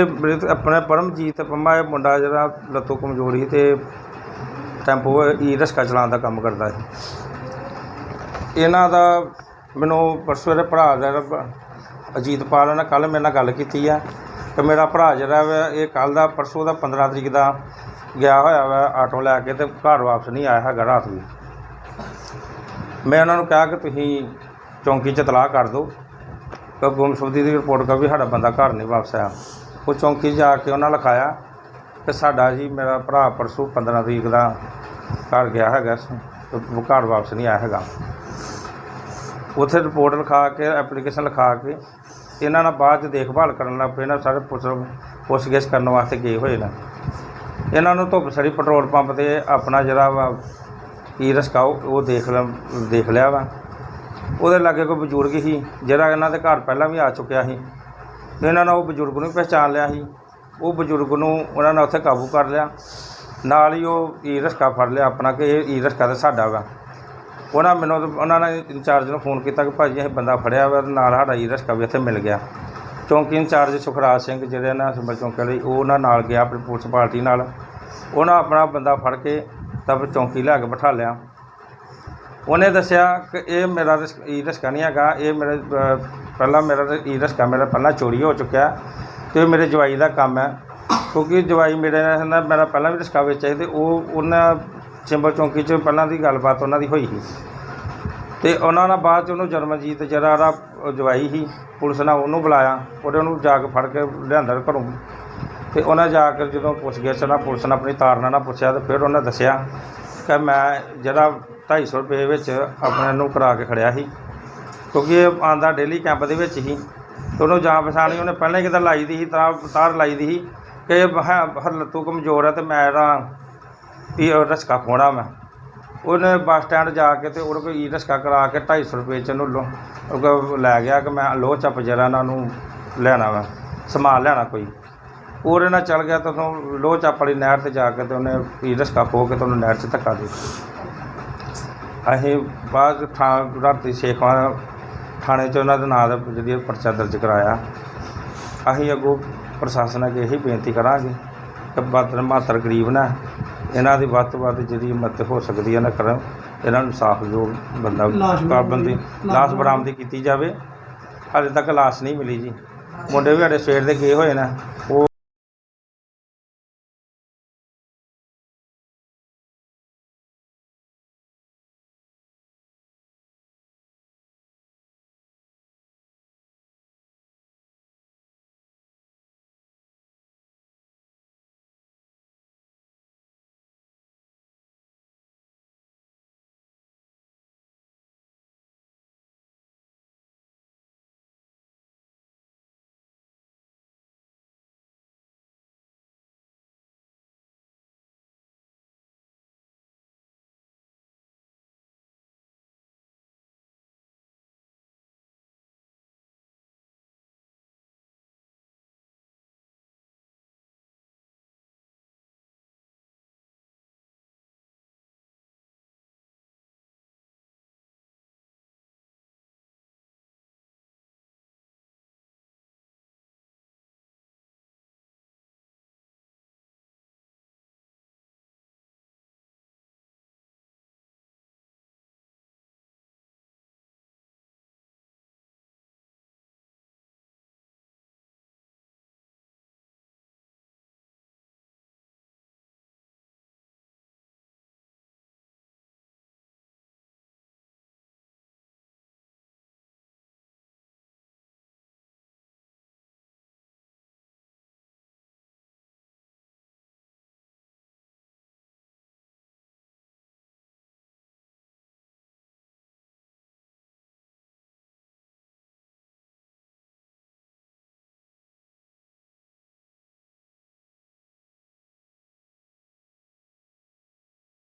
ਤੇ ਆਪਣੇ ਪਰਮਜੀਤ ਪੰਮਾ ਇਹ ਮੁੰਡਾ ਜਿਹੜਾ ਲੱਤੋਂ ਕਮਜ਼ੋਰ ਸੀ ਤੇ ਟੈਂਪੋ ਈ ਰਸਕਾ ਚਲਾਉਣ ਦਾ ਕੰਮ ਕਰਦਾ ਸੀ। ਇਹਨਾਂ ਦਾ ਮੈਨੂੰ ਪਰਸੋਂ ਇਹਦੇ ਭਰਾ ਦਾ ਜਿਹੜਾ ਅਜੀਤਪਾਲ ਨੇ ਕੱਲ ਮੇਰੇ ਨਾਲ ਗੱਲ ਕੀਤੀ ਆ ਕਿ ਮੇਰਾ ਭਰਾ ਜਿਹੜਾ ਵਾ, ਇਹ ਕੱਲ ਦਾ ਪਰਸੋਂ ਦਾ 15 ਤਰੀਕ ਦਾ ਗਿਆ ਹੋਇਆ ਵਾ ਆਟੋ ਲੈ ਕੇ ਤੇ ਘਰ ਵਾਪਸ ਨਹੀਂ ਆਇਆ ਹੈਗਾ ਰਾਤ ਵੀ ਮੈਂ ਉਹਨਾਂ ਨੂੰ ਕਿਹਾ ਕਿ ਤੁਸੀਂ ਚੌਂਕੀ 'ਚ ਤਲਾਹ ਕਰ ਦਿਓ ਕਿ ਗੁੰਮਸ਼ੁਦਗੀ ਦੀ ਰਿਪੋਰਟ ਕਰ ਵੀ ਸਾਡਾ ਬੰਦਾ ਘਰ ਨਹੀਂ ਵਾਪਸ ਆਇਆ। ਉਹ ਚੌਂਕੀ ਜਾ ਕੇ ਉਹਨਾਂ ਲਿਖਾਇਆ ਕਿ ਸਾਡਾ ਜੀ ਮੇਰਾ ਭਰਾ ਪਰਸੂ 15 ਤਰੀਕ ਦਾ ਘਰ ਗਿਆ ਹੈਗਾ ਘਰ ਵਾਪਸ ਨਹੀਂ ਆਇਆ ਹੈਗਾ। ਉੱਥੇ ਰਿਪੋਰਟ ਲਿਖਾ ਕੇ, ਐਪਲੀਕੇਸ਼ਨ ਲਿਖਾ ਕੇ ਇਹਨਾਂ ਨਾਲ ਬਾਅਦ 'ਚ ਦੇਖਭਾਲ ਕਰਨ ਲੱਗ ਪਏ, ਇਹਨਾਂ ਸਾਰੇ ਪੁਲਿਸ ਪੁੱਛਗਿੱਛ ਕਰਨ ਵਾਸਤੇ ਗਏ ਹੋਏ ਨੇ। ਇਹਨਾਂ ਨੂੰ ਧੁੱਪ ਸੜੀ ਪੈਟਰੋਲ ਪੰਪ ਤੇ ਆਪਣਾ ਜਿਹੜਾ ਵਾ ਈ ਰਿਕਸ਼ਾ ਉਹ ਦੇਖ ਲਿਆ ਦੇਖ ਲਿਆ ਵਾ। ਉਹਦੇ ਲਾਗੇ ਕੋਈ ਬਜ਼ੁਰਗ ਸੀ ਜਿਹੜਾ ਇਹਨਾਂ ਦੇ ਘਰ ਪਹਿਲਾਂ ਵੀ ਆ ਚੁੱਕਿਆ ਸੀ ਇਹਨਾਂ ਨੇ ਉਹ ਬਜ਼ੁਰਗ ਨੂੰ ਪਹਿਚਾਣ ਲਿਆ ਸੀ। ਉਹ ਬਜ਼ੁਰਗ ਨੂੰ ਉਹਨਾਂ ਨੇ ਉੱਥੇ ਕਾਬੂ ਕਰ ਲਿਆ। ਨਾਲ ਹੀ ਉਹ ਈ ਰਸਕਾ ਫੜ ਲਿਆ ਆਪਣਾ ਕਿ ਇਹ ਈ ਰਸਕਾ ਤਾਂ ਸਾਡਾ ਵਾ। ਉਹਨਾਂ ਮੈਨੂੰ ਉਹਨਾਂ ਨੇ ਇੰਚਾਰਜ ਨੂੰ ਫੋਨ ਕੀਤਾ ਕਿ ਭਾਜੀ ਇਹ ਬੰਦਾ ਫੜਿਆ ਵਾ ਤੇ ਨਾਲ ਸਾਡਾ ਈ ਰਸਕਾ ਵੀ ਇੱਥੇ ਮਿਲ ਗਿਆ। ਚੌਂਕੀ ਇੰਚਾਰਜ ਸੁਖਰਾਜ ਸਿੰਘ ਜਿਹੜੇ ਨਾ ਸਿਮਰ ਚੌਂਕੀ ਵਾਲੇ, ਉਹ ਉਹਨਾਂ ਨਾਲ ਗਿਆ ਆਪਣੀ ਪੁਲਿਸ ਪਾਰਟੀ ਨਾਲ। ਉਹਨਾਂ ਆਪਣਾ ਬੰਦਾ ਫੜ ਕੇ ਤਾਂ ਚੌਂਕੀ ਲਿਆ ਕੇ ਬਿਠਾ ਲਿਆ। ਉਹਨੇ ਦੱਸਿਆ ਕਿ ਇਹ ਮੇਰਾ ਰਿਸ- ਈ ਰਿਕਸ਼ਾ ਨਹੀਂ ਹੈਗਾ, ਇਹ ਮੇਰੇ ਪਹਿਲਾਂ ਮੇਰਾ ਈ ਰਿਕਸ਼ਾ ਮੇਰਾ ਪਹਿਲਾਂ ਚੋਰੀ ਹੋ ਚੁੱਕਿਆ ਤੇ ਮੇਰੇ ਜਵਾਈ ਦਾ ਕੰਮ ਹੈ। ਕਿਉਂਕਿ ਜਵਾਈ ਮੇਰੇ ਨਾਲ ਮੇਰਾ ਪਹਿਲਾਂ ਵੀ ਰਿਕਸ਼ਾ ਵਿੱਚ ਸੀ ਤੇ ਉਹ, ਉਹਨਾਂ ਚਿੰਬਲ ਚੌਂਕੀ 'ਚ ਪਹਿਲਾਂ ਦੀ ਗੱਲਬਾਤ ਉਹਨਾਂ ਦੀ ਹੋਈ ਸੀ। ਤੇ ਉਹਨਾਂ ਨਾਲ ਬਾਅਦ 'ਚ ਉਹਨੂੰ ਜਰਮਜੀਤ ਜਿਹੜਾ ਉਹਦਾ ਜਵਾਈ ਸੀ, ਪੁਲਿਸ ਨੇ ਉਹਨੂੰ ਬੁਲਾਇਆ, ਉਹਦੇ ਉਹਨੂੰ ਜਾ ਕੇ ਫੜ ਕੇ ਲਿਆਂਦਾ ਘਰੋਂ। ਤੇ ਉਹਨਾਂ ਜਾ ਕੇ ਜਦੋਂ ਪੁੱਛ ਗਿਆ ਚਲਾ ਪੁਲਿਸ ਨੇ ਆਪਣੀ ਤਾਰਨਾ ਨਾਲ ਪੁੱਛਿਆ ਤੇ ਫਿਰ ਉਹਨੇ ਦੱਸਿਆ ਕਿ ਮੈਂ ਜਿਹੜਾ 250 ਰੁਪਏ ਵਿੱਚ ਆਪਣੇ ਨੂੰ ਕਰਾ ਕੇ ਖੜਿਆ ਸੀ। ਕਿਉਂਕਿ ਇਹ ਆਂਦਾ ਡੇਲੀ ਕੈਂਪ ਦੇ ਵਿੱਚ ਹੀ। ਤੇ ਉਹਨੂੰ ਜਾਂ ਪਛਾਣੀ ਉਹਨੇ ਪਹਿਲਾਂ ਹੀ ਕਿਤੇ ਲਾਈ ਦੀ ਸੀ, ਤਾਰ ਤਾਰ ਲਾਈ ਦੀ ਸੀ ਕਿ ਹਰ ਹਰਲਤੂ ਕਮਜ਼ੋਰ ਹੈ ਤੇ ਮੈਂ ਇਹਦਾ ਵੀ ਰਸਕਾ ਖੋਣਾ ਮੈਂ। ਉਹਨੇ ਬੱਸ ਸਟੈਂਡ ਜਾ ਕੇ ਤੇ ਉਹਦੇ ਕੋਲ ਈ ਰਸਕਾ ਕਰਾ ਕੇ 250 ਰੁਪਏ ਚ ਉਹਨੂੰ ਲੈ ਗਿਆ ਕਿ ਮੈਂ ਲੋਹ ਚੱਪ ਜਰਾ ਇਹਨਾਂ ਨੂੰ ਲੈਣਾ ਵਾ, ਸਮਾਨ ਲੈਣਾ ਕੋਈ। ਉਹਦੇ ਨਾਲ ਚੱਲ ਗਿਆ ਤਾਂ ਉਹਨੂੰ ਲੋਹ ਚੱਪ ਵਾਲੀ ਨਹਿਰ ਤੇ ਜਾ ਕੇ ਤੇ ਉਹਨੇ ਈ ਰਸਕਾ ਖੋ ਕੇ ਤੇ ਉਹਨੂੰ ਨਹਿਰ 'ਚ ਧੱਕਾ ਦੇ ਦਿੱਤਾ। ਅਸੀਂ ਬਾਅਦ 'ਚ ਥਾਂ ਰਾਤੀ ਸ਼ੇਖਵਾਂ ਥਾਣੇ 'ਚ ਉਹਨਾਂ ਦੇ ਨਾਂ ਦਾ ਜਿਹੜੀ ਪਰਚਾ ਦਰਜ ਕਰਾਇਆ। ਅਸੀਂ ਅੱਗੋਂ ਪ੍ਰਸ਼ਾਸਨ ਅੱਗੇ ਇਹੀ ਬੇਨਤੀ ਕਰਾਂਗੇ ਕਿ ਬਾਦਰ ਮਾਤਰ ਗਰੀਬ ਨਾ ਇਹਨਾਂ ਦੀ ਵੱਧ ਤੋਂ ਵੱਧ ਜਿਹੜੀ ਮਦਦ ਹੋ ਸਕਦੀ ਹੈ ਨਾ ਕਰਨ ਇਹਨਾਂ ਨੂੰ ਸਾਫ਼ ਜੋ ਬੰਦਾ ਕਾਬੰਦੀ ਲਾਸ਼ ਬਰਾਮਦੀ ਕੀਤੀ ਜਾਵੇ। ਹਾਲੇ ਤੱਕ ਲਾਸ਼ ਨਹੀਂ ਮਿਲੀ ਜੀ। ਮੁੰਡੇ ਵੀ ਸਾਡੇ ਸਵੇਰ ਦੇ ਗਏ ਹੋਏ ਨੇ। ਉਹ